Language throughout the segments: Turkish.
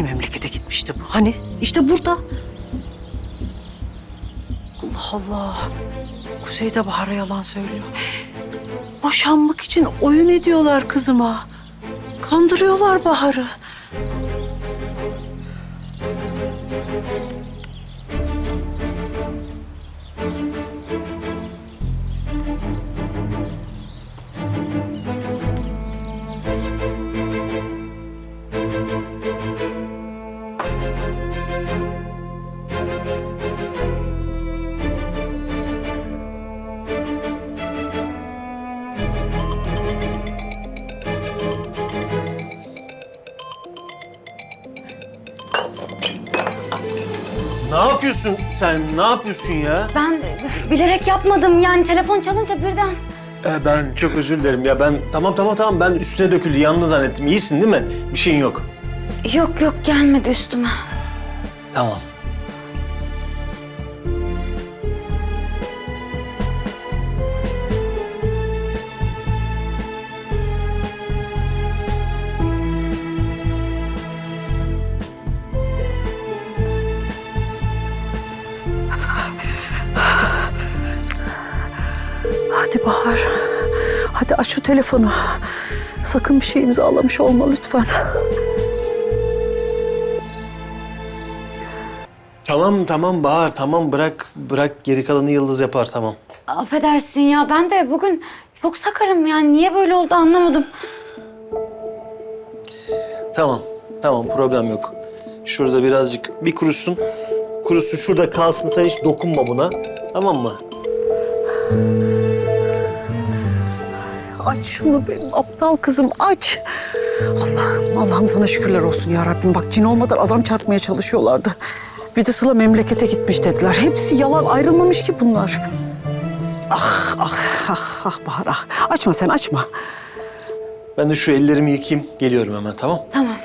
Hani memlekete gitmişti bu? Hani? İşte burada. Allah Allah. Kuzey de Bahar'a yalan söylüyor. Boşanmak için oyun ediyorlar kızıma. Kandırıyorlar Bahar'ı. Ne yapıyorsun sen? Ne yapıyorsun ya? Ben bilerek yapmadım yani telefon çalınca birden. Ee, ben çok özür dilerim ya. Ben tamam tamam tamam ben üstüne döküldü yandı zannettim. İyisin değil mi? Bir şeyin yok. Yok yok gelmedi üstüme. Tamam. Hadi Bahar. Hadi aç şu telefonu. Sakın bir şey imzalamış olma lütfen. Tamam tamam Bahar tamam bırak bırak geri kalanı Yıldız yapar tamam. Affedersin ya ben de bugün çok sakarım yani niye böyle oldu anlamadım. Tamam tamam problem yok. Şurada birazcık bir kurusun. Kurusun şurada kalsın sen hiç dokunma buna. Tamam mı? Aç şunu benim aptal kızım aç. Allah'ım Allah'ım sana şükürler olsun ya Rabbim. Bak cin olmadan adam çarpmaya çalışıyorlardı. Bir de Sıla memlekete gitmiş dediler. Hepsi yalan ayrılmamış ki bunlar. Ah ah ah ah Bahar ah. Açma sen açma. Ben de şu ellerimi yıkayayım geliyorum hemen tamam. Tamam.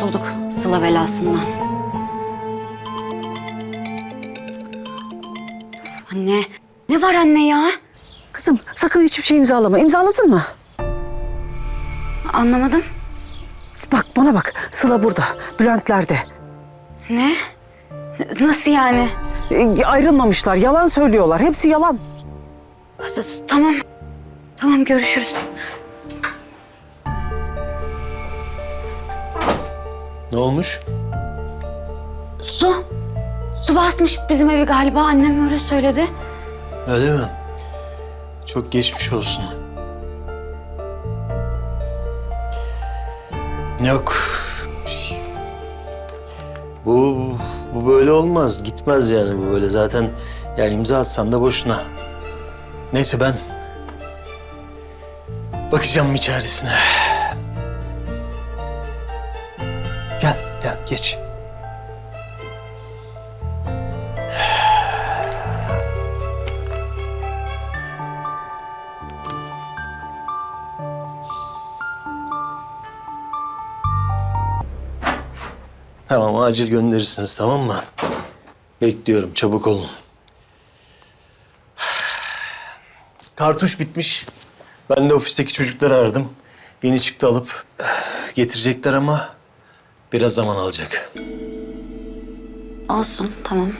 Kurtulduk Sıla belasından. Anne, ne var anne ya? Kızım sakın hiçbir şey imzalama. İmzaladın mı? Anlamadım. Bak bana bak. Sıla burada. Bülentler'de. Ne? Nasıl yani? E, ayrılmamışlar. Yalan söylüyorlar. Hepsi yalan. Tamam. Tamam görüşürüz. Ne olmuş? Su. Su basmış bizim evi galiba. Annem öyle söyledi. Öyle mi? Çok geçmiş olsun. Yok. Bu bu böyle olmaz. Gitmez yani bu böyle. Zaten ya imza atsan da boşuna. Neyse ben bakacağım bir çaresine. Geç. Tamam acil gönderirsiniz tamam mı? Bekliyorum çabuk olun. Kartuş bitmiş. Ben de ofisteki çocukları aradım. Yeni çıktı alıp eh, getirecekler ama biraz zaman alacak. Olsun tamam.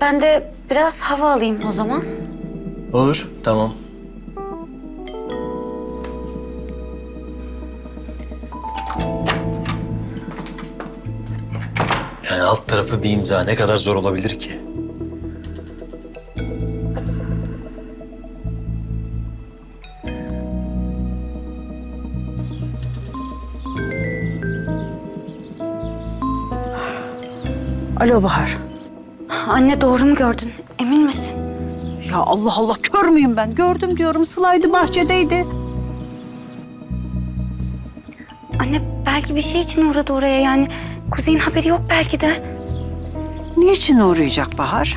Ben de biraz hava alayım o zaman. Olur tamam. Yani alt tarafı bir imza ne kadar zor olabilir ki? Alo Bahar. Anne doğru mu gördün? Emin misin? Ya Allah Allah kör müyüm ben? Gördüm diyorum. Sıla'ydı bahçedeydi. Anne belki bir şey için uğradı oraya yani. Kuzey'in haberi yok belki de. Niçin uğrayacak Bahar?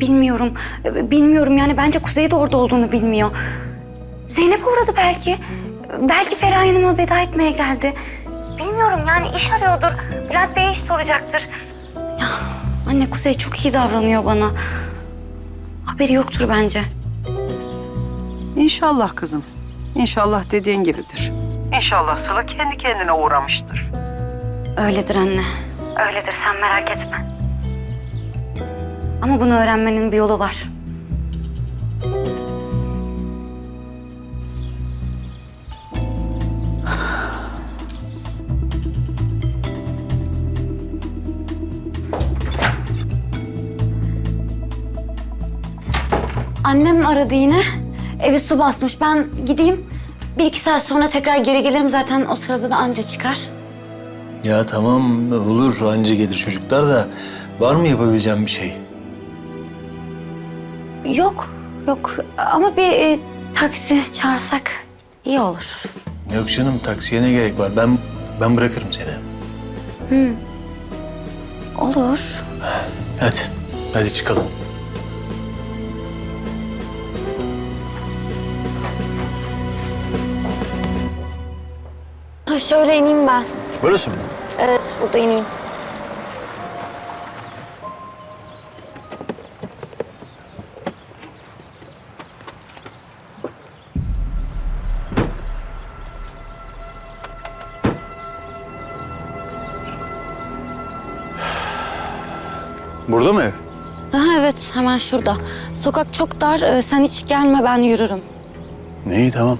bilmiyorum. Bilmiyorum yani bence Kuzey de orada olduğunu bilmiyor. Zeynep uğradı belki. Belki Feraye Hanım'a veda etmeye geldi. Bilmiyorum yani iş arıyordur. Bülent Bey'e iş soracaktır. Ya anne Kuzey çok iyi davranıyor bana. Haberi yoktur bence. İnşallah kızım. İnşallah dediğin gibidir. İnşallah Sıla kendi kendine uğramıştır. Öyledir anne. Öyledir sen merak etme. Ama bunu öğrenmenin bir yolu var. Annem aradı yine. Evi su basmış. Ben gideyim. Bir iki saat sonra tekrar geri gelirim. Zaten o sırada da anca çıkar. Ya tamam olur anca gelir çocuklar da var mı yapabileceğim bir şey? Yok, yok. Ama bir e, taksi çağırsak iyi olur. Yok canım taksiye ne gerek var? Ben ben bırakırım seni. Olur. Hadi. Hadi çıkalım. Şöyle ineyim ben. Burası mı? Evet, burada ineyim. Burada mı ev? Aha, evet, hemen şurada. Sokak çok dar. e, Sen hiç gelme, ben yürürüm. İyi tamam.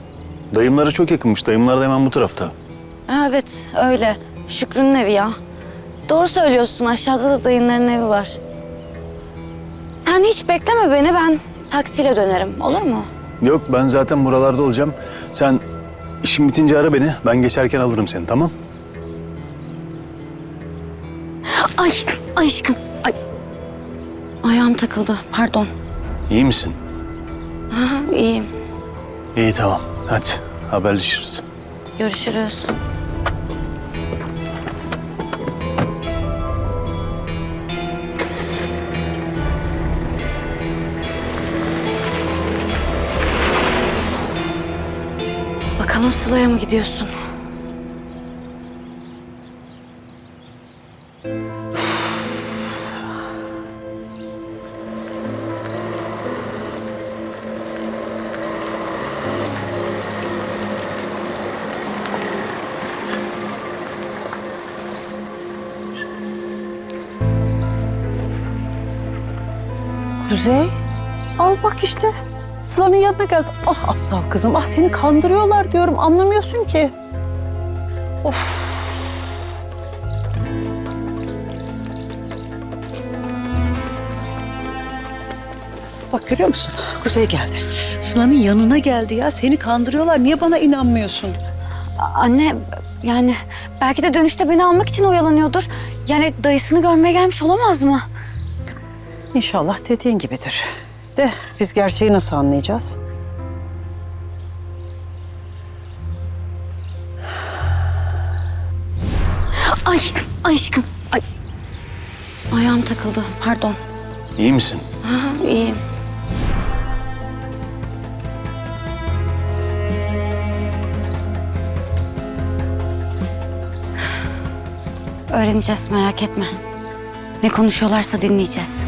Dayımlara çok yakınmış. Dayımlar da hemen bu tarafta. Evet, öyle. Şükrü'nün evi ya. Doğru söylüyorsun. Aşağıda da dayınların evi var. Sen hiç bekleme beni. Ben taksiyle dönerim. Olur mu? Yok ben zaten buralarda olacağım. Sen işin bitince ara beni. Ben geçerken alırım seni tamam? Ay, ay aşkım. Ay. Ayağım takıldı. Pardon. İyi misin? Aha, iyiyim. İyi tamam. Hadi haberleşiriz. Görüşürüz. Bakalım mı gidiyorsun? Kuzey, al bak işte. Sıla'nın yanına geldi. Ah aptal kızım, ah seni kandırıyorlar diyorum. Anlamıyorsun ki. Of. Bak görüyor musun? Kuzey geldi. Sıla'nın yanına geldi ya. Seni kandırıyorlar. Niye bana inanmıyorsun? Anne yani belki de dönüşte beni almak için oyalanıyordur. Yani dayısını görmeye gelmiş olamaz mı? İnşallah dediğin gibidir. De biz gerçeği nasıl anlayacağız? Ay, ay aşkım. Ay. Ayağım takıldı. Pardon. İyi misin? Aha, iyiyim. Öğreneceğiz merak etme. Ne konuşuyorlarsa dinleyeceğiz.